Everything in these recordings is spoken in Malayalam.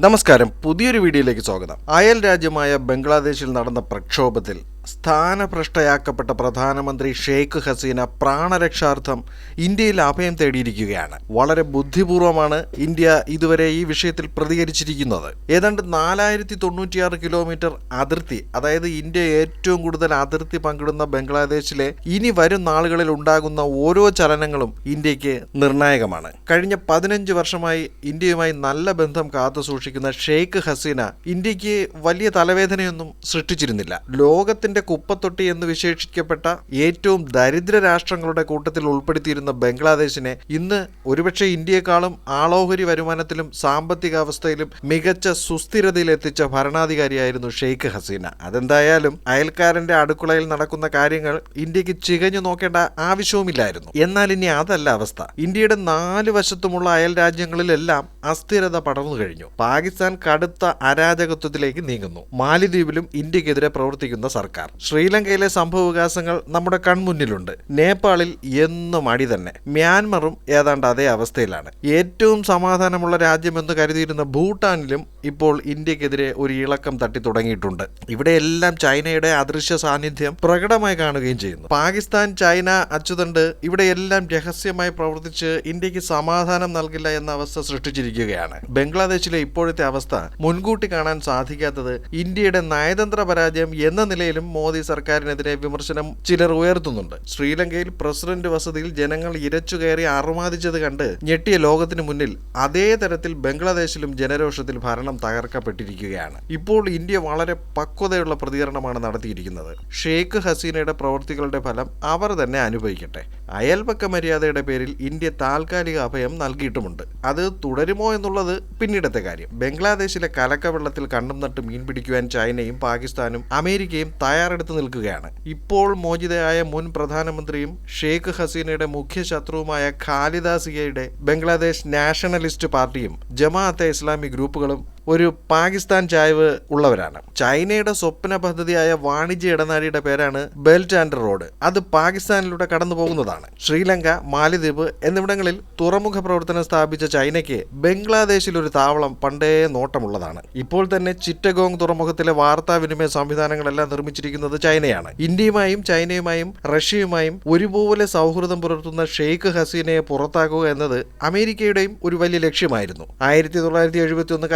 നമസ്കാരം. പുതിയൊരു വീഡിയോയിലേക്ക് സ്വാഗതം. അയൽ രാജ്യമായ ബംഗ്ലാദേശിൽ നടന്ന പ്രക്ഷോഭത്തിൽ സ്ഥാനഭ്രഷ്ടയാക്കപ്പെട്ട പ്രധാനമന്ത്രി ഷെയ്ഖ് ഹസീന പ്രാണരക്ഷാർത്ഥം ഇന്ത്യയിൽ അഭയം തേടിയിരിക്കുകയാണ്. വളരെ ബുദ്ധിപൂർവമാണ് ഇന്ത്യ ഇതുവരെ ഈ വിഷയത്തിൽ പ്രതികരിച്ചിരിക്കുന്നത്. ഏതാണ്ട് നാലായിരത്തി തൊണ്ണൂറ്റിയാറ് കിലോമീറ്റർ അതിർത്തി അതായത് ഇന്ത്യ ഏറ്റവും കൂടുതൽ അതിർത്തി പങ്കിടുന്ന ബംഗ്ലാദേശിലെ ഇനി വരും നാളുകളിൽ ഉണ്ടാകുന്ന ഓരോ ചലനങ്ങളും ഇന്ത്യയ്ക്ക് നിർണായകമാണ്. കഴിഞ്ഞ പതിനഞ്ച് വർഷമായി ഇന്ത്യയുമായി നല്ല ബന്ധം കാത്തു സൂക്ഷിക്കുന്ന ഷെയ്ഖ് ഹസീന ഇന്ത്യയ്ക്ക് വലിയ തലവേദനയൊന്നും സൃഷ്ടിച്ചിരുന്നില്ല. ലോകത്തിന്റെ കുപ്പത്തൊട്ടി എന്ന് വിശേഷിക്കപ്പെട്ട ഏറ്റവും ദരിദ്ര രാഷ്ട്രങ്ങളുടെ കൂട്ടത്തിൽ ഉൾപ്പെടുത്തിയിരുന്ന ബംഗ്ലാദേശിനെ ഇന്ന് ഒരുപക്ഷെ ഇന്ത്യയെക്കാളും ആളോഹരി വരുമാനത്തിലും സാമ്പത്തിക അവസ്ഥയിലും മികച്ച സുസ്ഥിരതയിൽ എത്തിച്ച ഭരണാധികാരിയായിരുന്നു ഷെയ്ഖ് ഹസീന. അതെന്തായാലും അയൽക്കാരന്റെ അടുക്കളയിൽ നടക്കുന്ന കാര്യങ്ങൾ ഇന്ത്യയ്ക്ക് ചികഞ്ഞു നോക്കേണ്ട ആവശ്യവുമില്ലായിരുന്നു. എന്നാൽ ഇനി അതല്ല അവസ്ഥ. ഇന്ത്യയുടെ നാല് വശത്തുമുള്ള അയൽ രാജ്യങ്ങളിലെല്ലാം അസ്ഥിരത പടർന്നു കഴിഞ്ഞു. പാകിസ്ഥാൻ കടുത്ത അരാജകത്വത്തിലേക്ക് നീങ്ങുന്നു. മാലിദ്വീപിലും ഇന്ത്യക്കെതിരെ പ്രവർത്തിക്കുന്ന സർക്കാർ. ശ്രീലങ്കയിലെ സംഭവവികാസങ്ങൾ നമ്മുടെ കൺമുന്നിലുണ്ട്. നേപ്പാളിൽ എന്നും അടി തന്നെ. മ്യാൻമറും ഏതാണ്ട് അതേ അവസ്ഥയിലാണ്. ഏറ്റവും സമാധാനമുള്ള രാജ്യമെന്ന് കരുതിയിരുന്ന ഭൂട്ടാനിലും ഇപ്പോൾ ഇന്ത്യക്കെതിരെ ഒരു ഇളക്കം തട്ടി തുടങ്ങിയിട്ടുണ്ട്. ഇവിടെയെല്ലാം ചൈനയുടെ അദൃശ്യ സാന്നിധ്യം പ്രകടമായി കാണുകയും ചെയ്യുന്നു. പാകിസ്ഥാൻ ചൈന അച്ചുതണ്ട് ഇവിടെയെല്ലാം രഹസ്യമായി പ്രവർത്തിച്ച് ഇന്ത്യയ്ക്ക് സമാധാനം നൽകില്ല എന്ന അവസ്ഥ സൃഷ്ടിച്ചിരിക്കുകയാണ്. ബംഗ്ലാദേശിലെ ഇപ്പോഴത്തെ അവസ്ഥ മുൻകൂട്ടി കാണാൻ സാധിക്കാത്തത് ഇന്ത്യയുടെ നയതന്ത്ര പരാജയം എന്ന നിലയിലും മോദി സർക്കാരിനെതിരെ വിമർശനം ചിലർ ഉയർത്തുന്നുണ്ട്. ശ്രീലങ്കയിൽ പ്രസിഡന്റ് വസതിയിൽ ജനങ്ങൾ ഇരച്ചുകയറി അറുമാദിച്ചത് കണ്ട് ഞെട്ടിയ ലോകത്തിന് മുന്നിൽ അതേ തരത്തിൽ ബംഗ്ലാദേശിലും ജനരോഷത്തിൽ ഭരണം തകർക്കപ്പെട്ടിരിക്കുകയാണ്. ഇപ്പോൾ ഇന്ത്യ വളരെ പക്വതയുള്ള പ്രതികരണമാണ് നടത്തിയിരിക്കുന്നത്. ഷെയ്ഖ് ഹസീനയുടെ പ്രവൃത്തികളുടെ ഫലം അവർ തന്നെ അനുഭവിക്കട്ടെ. അയൽപക്ക മര്യാദയുടെ പേരിൽ ഇന്ത്യ താൽക്കാലിക അഭയം നൽകിയിട്ടുമുണ്ട്. അത് തുടരുമോ എന്നുള്ളത് പിന്നീടത്തെ കാര്യം. ബംഗ്ലാദേശിലെ കലക്കവെള്ളത്തിൽ കണ്ണും നട്ട് മീൻ പിടിക്കുവാൻ ചൈനയും പാകിസ്ഥാനും അമേരിക്കയും തയ്യാറെടുത്ത് നിൽക്കുകയാണ്. ഇപ്പോൾ മോചിതയായ മുൻ പ്രധാനമന്ത്രിയും ഷെയ്ഖ് ഹസീനയുടെ മുഖ്യ ശത്രുവുമായ ഖാലിദ സിയയുടെ ബംഗ്ലാദേശ് നാഷണലിസ്റ്റ് പാർട്ടിയും ജമാഅത്തെ ഇസ്ലാമി ഗ്രൂപ്പുകളും ഒരു പാകിസ്ഥാൻ ചായവ് ഉള്ളവരാണ്. ചൈനയുടെ സ്വപ്ന പദ്ധതിയായ വാണിജ്യ ഇടനാഴിയുടെ പേരാണ് ബെൽറ്റ് ആൻഡ് റോഡ് അത് പാകിസ്ഥാനിലൂടെ കടന്നു പോകുന്നതാണ്. ശ്രീലങ്ക മാലിദ്വീപ് എന്നിവിടങ്ങളിൽ തുറമുഖ പ്രവർത്തനം സ്ഥാപിച്ച ചൈനയ്ക്ക് ബംഗ്ലാദേശിൽ ഒരു താവളം പണ്ടേ നോട്ടമുള്ളതാണ്. ഇപ്പോൾ തന്നെ ചിറ്റഗോങ് തുറമുഖത്തിലെ വാർത്താവിനിമയ സംവിധാനങ്ങളെല്ലാം നിർമ്മിച്ചിരിക്കുന്നത് ചൈനയാണ്. ഇന്ത്യയുമായും ചൈനയുമായും റഷ്യയുമായും ഒരുപോലെ സൗഹൃദം പുലർത്തുന്ന ഷെയ്ഖ് ഹസീനയെ പുറത്താക്കുക എന്നത് അമേരിക്കയുടെയും ഒരു വലിയ ലക്ഷ്യമായിരുന്നു. ആയിരത്തി തൊള്ളായിരത്തി എഴുപത്തി ഒന്ന്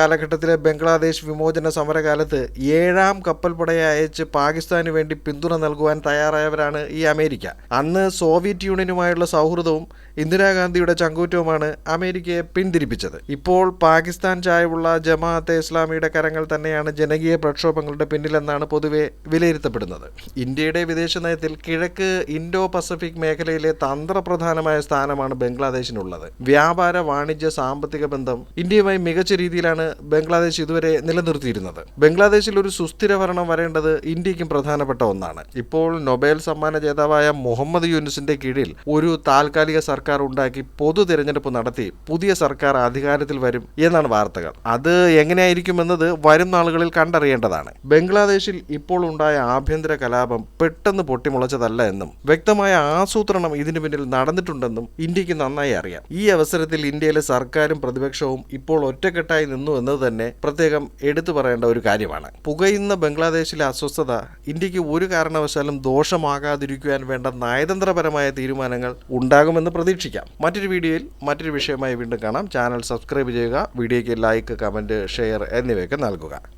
കാലഘട്ടത്തിലെ ബംഗ്ലാദേശ് വിമോചന സമരകാലത്ത് ഏഴാം കപ്പൽപ്പടയെ അയച്ച് പാകിസ്ഥാന് വേണ്ടി പിന്തുണ നൽകുവാൻ തയ്യാറായവരാണ് ഈ അമേരിക്ക. അന്ന് സോവിയറ്റ് യൂണിയനുമായുള്ള സൗഹൃദവും ഇന്ദിരാഗാന്ധിയുടെ ചങ്കൂറ്റവുമാണ് അമേരിക്കയെ പിന്തിരിപ്പിച്ചത്. ഇപ്പോൾ പാകിസ്ഥാൻ ചായവുള്ള ജമാഅത്തെ ഇസ്ലാമിയുടെ കരങ്ങൾ തന്നെയാണ് ജനകീയ പ്രക്ഷോഭങ്ങളുടെ പിന്നിലെന്നാണ് പൊതുവെ വിലയിരുത്തപ്പെടുന്നത്. ഇന്ത്യയുടെ വിദേശ നയത്തിൽ കിഴക്ക് ഇൻഡോ പസഫിക് മേഖലയിലെ തന്ത്രപ്രധാനമായ സ്ഥാനമാണ് ബംഗ്ലാദേശിനുള്ളത്. വ്യാപാര വാണിജ്യ സാമ്പത്തിക ബന്ധം ഇന്ത്യയുമായി മികച്ച രീതിയിലാണ് ബംഗ്ലാദേശ് ഇതുവരെ നിലനിർത്തിയിരുന്നത്. ബംഗ്ലാദേശിൽ ഒരു സുസ്ഥിര ഭരണം വരേണ്ടത് ഇന്ത്യക്കും പ്രധാനപ്പെട്ട ഒന്നാണ്. ഇപ്പോൾ നൊബേൽ സമ്മാന ജേതാവായ മുഹമ്മദ് യൂനുസിന്റെ കീഴിൽ ഒരു താൽക്കാലിക സർക്കാർ ഉണ്ടാക്കി പൊതു തിരഞ്ഞെടുപ്പ് നടത്തി പുതിയ സർക്കാർ അധികാരത്തിൽ വരും എന്നാണ് വാർത്തകൾ. അത് എങ്ങനെയായിരിക്കുമെന്നത് വരും നാളുകളിൽ കണ്ടറിയേണ്ടതാണ്. ബംഗ്ലാദേശിൽ ഇപ്പോൾ ഉണ്ടായ ആഭ്യന്തര കലാപം പെട്ടെന്ന് പൊട്ടിമുളച്ചതല്ല എന്നും വ്യക്തമായ ആസൂത്രണം ഇതിനു പിന്നിൽ നടന്നിട്ടുണ്ടെന്നും ഇന്ത്യയ്ക്ക് നന്നായി അറിയാം. ഈ അവസരത്തിൽ ഇന്ത്യയിലെ സർക്കാരും പ്രതിപക്ഷവും ഇപ്പോൾ ഒറ്റക്കെട്ടായി നിന്നു എന്നത് തന്നെ പ്രത്യേകം എടുത്തു പറയേണ്ട ഒരു കാര്യമാണ്. പുകയുന്ന ബംഗ്ലാദേശിലെ അസ്വസ്ഥത ഇന്ത്യയ്ക്ക് ഒരു കാരണവശാലും ദോഷമാകാതിരിക്കുവാൻ വേണ്ട നയതന്ത്രപരമായ തീരുമാനങ്ങൾ ഉണ്ടാകുമെന്ന് പ്രതീക്ഷിക്കാം. മറ്റൊരു വീഡിയോയിൽ മറ്റൊരു വിഷയമായി വീണ്ടും കാണാം. ചാനൽ സബ്സ്ക്രൈബ് ചെയ്യുക വീഡിയോയ്ക്ക് ലൈക്ക് കമന്റ് ഷെയർ എന്നിവയൊക്കെ നൽകുക.